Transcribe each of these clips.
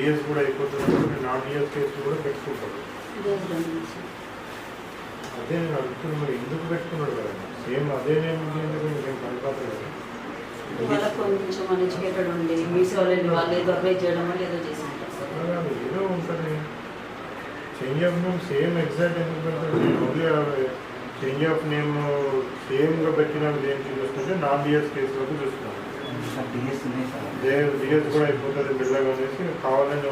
DS కూడా అయిపోతుంది non DS case కూడా పెట్టుకుంటాడు అదే నేను అడుగుతున్నాను మరి ఎందుకు పెట్టుకున్నాడు కదా? సేమ్ అదే ఎందుకు నేను కనపడలేదు కదా. వాళ్ళకు కొంచెం అన్ఎడ్యుకేటెడ్ ఉండి మీ వాళ్ళని వాళ్ళు ఏదో అప్లై చేయడం వల్ల ఏదో చేసి ఉంటుంది. Change of name same exact ఎందుకు పెడతాడు ఓన్లీ చేంజ్ ఆఫ్ నేమ్ సేమ్గా పెట్టిన దేనికి చూస్తుంటే నాన్ డిఎస్ కేసులకు చూస్తున్నాను. డిఎస్ డిఎస్ కూడా అయిపోతుంది బిల్లగా అనేసి కావాలని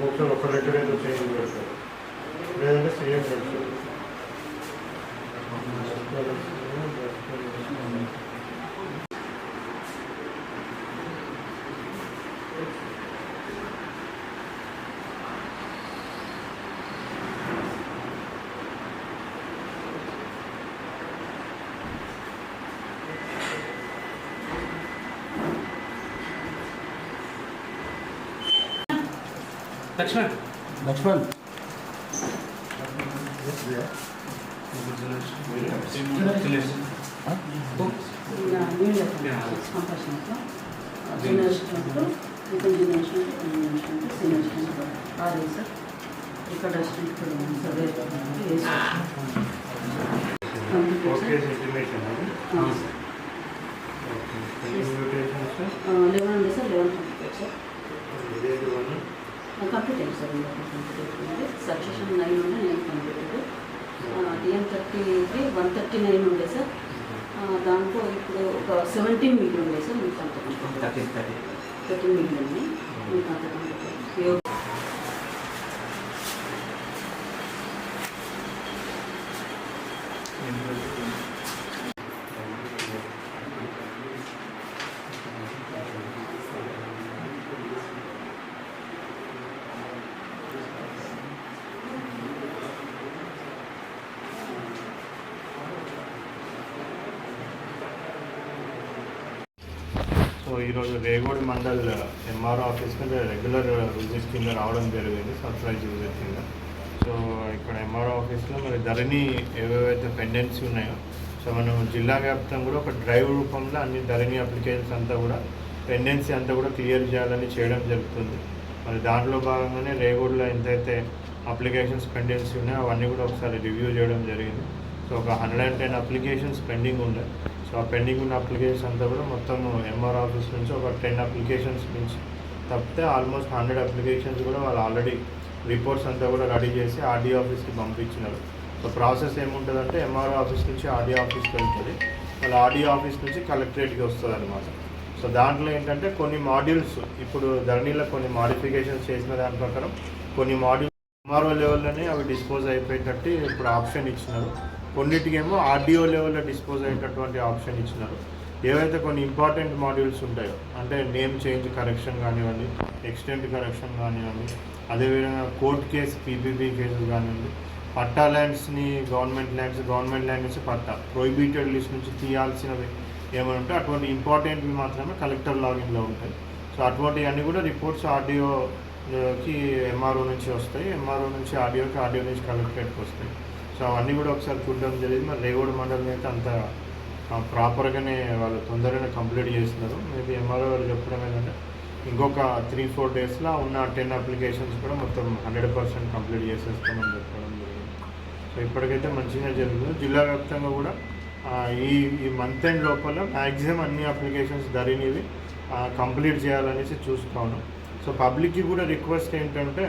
ముఖ్యం ఒక లెటర్ ఏదో చేంజ్ పెడతారు. లేదంటే సీఎం పెడతారు. ఆర్ఏ సార్ ఇక్కడ స్టూడెంట్ కూడా ఉంది సార్ రేపు ఏ సార్ ఓకే ఇన్విటేషన్స్ లెవెన్ ఉంది సార్ లెవెన్ కంప్లీట్ సార్ ఇదేది వన్ కంప్లీట్ అయింది సార్ కంప్లీట్ అయింది సక్సెషన్ నైన్ ఉండే నేను complete DM thirty three one thirty nine ఉండే సార్ దాంట్లో ఇప్పుడు ఒక సెవెంటీన్ మిగిలి ఉండే సార్ మీకు అంత థర్టీన్ మిగిలి ఉన్నాయి మీకు అంత కంప్లీట్ సో ఈరోజు రేగోడ్ మండల్ ఎంఆర్ఓ ఆఫీస్ కింద రెగ్యులర్ విజిట్ కింద రావడం జరిగింది సర్ప్రైజ్ విజిట్ కింద. సో ఇక్కడ ఎంఆర్ఓ ఆఫీస్లో మరి ధరణి ఏవేవైతే పెండెన్సీ ఉన్నాయో సో మనం జిల్లా వ్యాప్తంగా కూడా ఒక డ్రైవ్ రూపంలో అన్ని ధరణి అప్లికేషన్స్ అంతా కూడా పెండెన్సీ అంతా కూడా క్లియర్ చేయాలని చేయడం జరుగుతుంది. మరి దాంట్లో భాగంగానే రేగోడ్లో ఎంతైతే అప్లికేషన్స్ పెండెన్సీ ఉన్నాయో అవన్నీ కూడా ఒకసారి రివ్యూ చేయడం జరిగింది. సో ఒక hundred and ten applications pending ఉండే. సో ఆ పెండింగ్ ఉన్న అప్లికేషన్స్ అంతా కూడా మొత్తం ఎంఆర్ ఆఫీస్ నుంచి ఒక టెన్ అప్లికేషన్స్ నుంచి. తప్పితే ఆల్మోస్ట్ హండ్రెడ్ అప్లికేషన్స్ కూడా వాళ్ళు ఆల్రెడీ రిపోర్ట్స్ అంతా కూడా రెడీ చేసి ఆర్డీఓ ఆఫీస్కి పంపించినారు. సో ప్రాసెస్ ఏముంటుందంటే ఎంఆర్ఓ ఆఫీస్ నుంచి ఆర్డీఓ ఆఫీస్కి వెళ్తుంది. వాళ్ళ ఆర్డీఓ ఆఫీస్ నుంచి కలెక్టరేట్కి వస్తుంది అనమాట సో దాంట్లో ఏంటంటే కొన్ని మాడ్యూల్స్ ఇప్పుడు ధరణిలో కొన్ని మాడిఫికేషన్స్ చేసిన దాని ప్రకారం కొన్ని మాడ్యూల్స్ ఎంఆర్ఓ లెవెల్లోనే అవి డిస్పోజ్ అయిపోయేటట్టు ఇప్పుడు ఆప్షన్ ఇచ్చినారు. కొన్నిటికేమో ఆర్డీఓ లెవెల్లో డిస్పోజ్ అయ్యేటటువంటి ఆప్షన్ ఇచ్చినారు. ఏవైతే కొన్ని ఇంపార్టెంట్ మాడ్యూల్స్ ఉంటాయో అంటే నేమ్ చేంజ్ కరెక్షన్ కానివ్వండి ఎక్స్టెంట్ కరెక్షన్ కానివ్వండి అదేవిధంగా కోర్ట్ కేసు పీపీపీ కేసులు కానివ్వండి పట్టా ల్యాండ్స్ని గవర్నమెంట్ ల్యాండ్స్ గవర్నమెంట్ ల్యాండ్ నుంచి పట్టా ప్రొహిబిటెడ్ లిస్ట్ నుంచి తీయాల్సినవి ఏమైనా ఉంటే అటువంటి ఇంపార్టెంట్వి మాత్రమే కలెక్టర్ లాగిన్లో ఉంటాయి. సో అటువంటివన్నీ కూడా రిపోర్ట్స్ ఆర్డీఓకి ఎంఆర్ఓ నుంచి వస్తాయి. ఎంఆర్ఓ నుంచి ఆర్డీఓకి ఆర్డీఓ నుంచి కలెక్టరేట్కి వస్తాయి. సో అవన్నీ కూడా ఒకసారి చూడడం జరిగింది. మరి రేగోడ్ మండలం అయితే అంత ప్రాపర్గానే వాళ్ళు తొందరగానే కంప్లీట్ చేస్తున్నారు. మేబీ ఎంఆర్ఓ వాళ్ళు చెప్పడం ఏంటంటే ఇంకొక త్రీ ఫోర్ డేస్లో ఉన్న టెన్ అప్లికేషన్స్ కూడా మొత్తం హండ్రెడ్ పర్సెంట్ కంప్లీట్ చేసేస్తామని చెప్పడం జరిగింది. సో ఇప్పటికైతే మంచిగా జరుగుతుంది. జిల్లా వ్యాప్తంగా కూడా ఈ ఈ మంత్ ఎండ్ లోపల మ్యాక్సిమం అన్ని అప్లికేషన్స్ ధరినివి కంప్లీట్ చేయాలనేసి చూస్తాను సో పబ్లిక్కి కూడా రిక్వెస్ట్ ఏంటంటే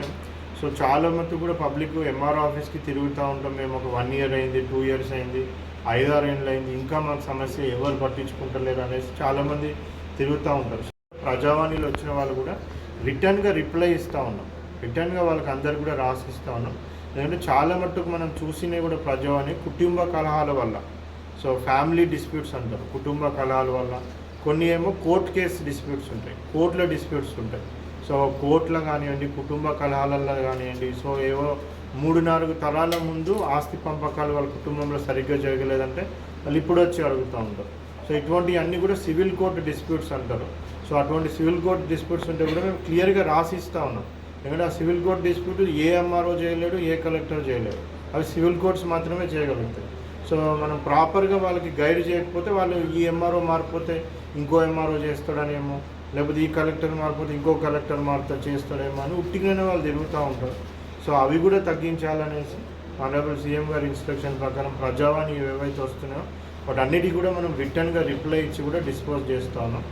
సో చాలా మటుకు కూడా పబ్లిక్ ఎంఆర్ ఆఫీస్కి తిరుగుతూ ఉంటాం. మేము ఒక వన్ ఇయర్ అయింది టూ ఇయర్స్ అయింది ఐదారు ఏళ్ళు అయింది. ఇంకా మాకు సమస్య ఎవరు పట్టించుకుంటలేరు అనేసి చాలామంది తిరుగుతూ ఉంటారు. ప్రజావాణిలో వచ్చిన వాళ్ళు కూడా రిటర్న్గా రిప్లై ఇస్తూ ఉన్నాం. రిటర్న్గా వాళ్ళకి అందరు కూడా రాసిస్తూ ఉన్నాం. ఎందుకంటే చాలా మట్టుకు మనం చూసినవి కూడా ప్రజావాణి కుటుంబ కలహాల వల్ల. సో ఫ్యామిలీ డిస్ప్యూట్స్ అంటారు. కుటుంబ కలహాల వల్ల. కొన్ని ఏమో కోర్ట్ కేసు డిస్ప్యూట్స్ ఉంటాయి. కోర్టులో డిస్ప్యూట్స్ ఉంటాయి. సో కోర్టులో కానివ్వండి కుటుంబ కలహాలలో కానివ్వండి సో ఏవో మూడు నాలుగు తరాల ముందు ఆస్తి పంపకాలు వాళ్ళ కుటుంబంలో సరిగ్గా జరగలేదంటే వాళ్ళు ఇప్పుడు వచ్చి అడుగుతూ ఉంటారు. సో ఇటువంటివి అన్నీ కూడా సివిల్ కోర్టు డిస్ప్యూట్స్ అంటారు. సో అటువంటి సివిల్ కోర్ట్ డిస్ప్యూట్స్ ఉంటే కూడా మేము క్లియర్గా రాసిస్తూ ఉన్నాం. ఎందుకంటే ఆ సివిల్ కోర్ట్ డిస్ప్యూట్ ఏ ఎంఆర్ఓ చేయలేడు ఏ కలెక్టర్ చేయలేడు. అవి సివిల్ కోర్ట్స్ మాత్రమే చేయగలుగుతాయి. సో మనం ప్రాపర్గా వాళ్ళకి గైడ్ చేయకపోతే వాళ్ళు ఈ ఎంఆర్ఓ మారిపోతే ఇంకో ఎంఆర్ఓ చేస్తాడనేమో. లేకపోతే ఈ కలెక్టర్ మారిపోతే ఇంకో కలెక్టర్ మారుతా చేస్తాడేమో అని ఉట్టిగానే వాళ్ళు తిరుగుతూ ఉంటారు. సో అవి కూడా తగ్గించాలనేసి ఆనరబుల్ సీఎం గారి ఇన్స్ట్రక్షన్ ప్రకారం ప్రజావాణి ఏవైతే వస్తున్నాయో వాటి అన్నిటికీ కూడా మనం రిటర్న్గా రిప్లై ఇచ్చి కూడా డిస్పోజ్ చేస్తా ఉన్నాం.